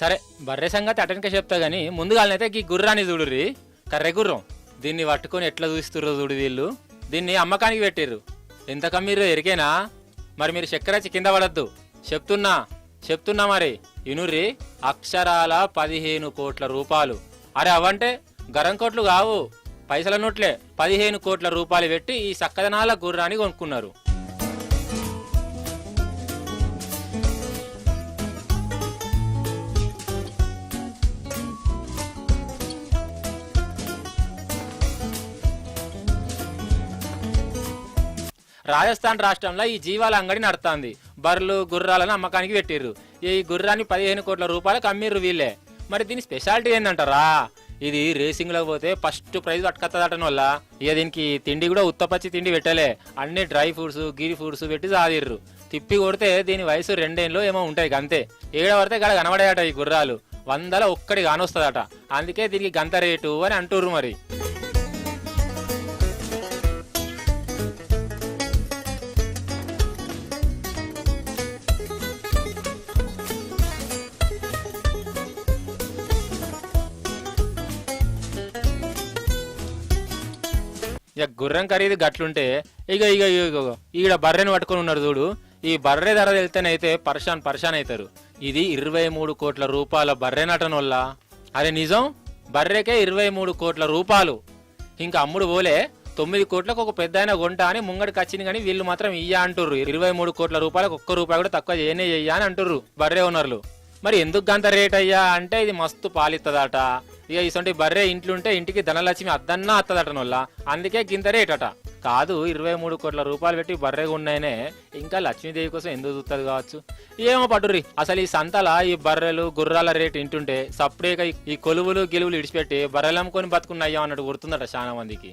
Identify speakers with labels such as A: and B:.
A: సరే బర్రె సంగతి అటెన్కే చెప్తా గానీ ముందుగాలనైతే ఈ గుర్రాన్ని చూడుర్రి. కర్రె గుర్రం. దీన్ని పట్టుకొని ఎట్లా చూస్తుర్రో చూడు వీళ్ళు. దీన్ని అమ్మకానికి పెట్టిర్రు. ఎంత కమ్మీరు ఎరికేనా? మరి మీరు చక్కెర కింద పడద్దు. చెప్తున్నా చెప్తున్నా మరి. ఇనుర్రి అక్షరాల పదిహేను కోట్ల రూపాయలు. అరే అవంటే గరం కోట్లు కావు. పైసల నోట్లే పదిహేను కోట్ల రూపాయలు పెట్టి ఈ సక్కదనాల గుర్రాన్ని కొనుక్కున్నారు. రాజస్థాన్ రాష్ట్రంలో ఈ జీవాల అంగడి నడుస్తుంది బర్రెలు గుర్రాలను అమ్మకానికి పెట్టిర్రు. ఈ గుర్రాన్ని పదిహేను కోట్ల రూపాయలకు అమ్మిర్రు వీళ్ళే. మరి దీని స్పెషాలిటీ ఏందంటారా? ఇది రేసింగ్లో పోతే ఫస్ట్ ప్రైజ్ పట్టుకత్తదటం వల్ల ఇక దీనికి తిండి కూడా ఉత్తపచ్చి తిండి పెట్టలే. అన్ని డ్రై ఫ్రూట్స్ గిరి ఫ్రూట్స్ పెట్టి సాదిర్రు. తిప్పి కొడితే దీని వయసు రెండేళ్ళు ఏమో ఉంటాయి గంతే. ఏడ పడితే గడ కనబడేట ఈ గుర్రాలు. వందల ఒక్కడి కానొస్తుందట అందుకే దీనికి గంత రేటు అని అంటుర్రు మరి. ఇక గుర్రం ఖరీదు గట్లుంటే ఇక ఇక ఇక ఈడ బర్రెని పట్టుకొని ఉన్నారు చూడు. ఈ బర్రె ధర వెళ్తేనైతే పర్షాన్ పర్షాన్ అవుతారు. ఇది ఇరవై మూడు కోట్ల రూపాయల బర్రె నటన వల్ల. అరే నిజం? బర్రెకే ఇరవై మూడు కోట్ల రూపాయలు. ఇంకా అమ్ముడు పోలే తొమ్మిది కోట్లకు ఒక పెద్ద ఆయన కొంట అని ముంగడికి వచ్చింది కానీ వీళ్ళు మాత్రం ఇయ్య అంటుర్రు. ఇరవై మూడు కోట్ల రూపాయలకు ఒక్క రూపాయి కూడా తక్కువ చేయనే చెయ్యా అని అంటుర్రు బర్రె ఓనర్లు. మరి ఎందుకు గంత రేట్ అయ్యా? అంటే ఇది మస్తు పాలిస్తుందట ఇక ఇసొంటి బర్రె ఇంట్లుంటే ఇంటికి ధనలక్ష్మి అద్దన్నా అత్తదట నోళ్ళ. అందుకే గింత రేట్ అట కాదు ఇరవై మూడు కోట్ల రూపాయలు పెట్టి బర్రెగా ఉన్నాయనే ఇంకా లక్ష్మీదేవి కోసం ఎందుకు చూస్తుంది కావచ్చు? ఏమో పట్టుర్రి అసలు ఈ సంతల ఈ బర్రెలు గుర్రాల రేటు ఇంటుంటే సప్పుడేక ఈ- కొలువులు గెలువులు ఇడిచిపెట్టి బర్రెలు అమ్ముకొని బతుకున్నాయో అన్నట్టు గుర్తుందట చాలా మందికి.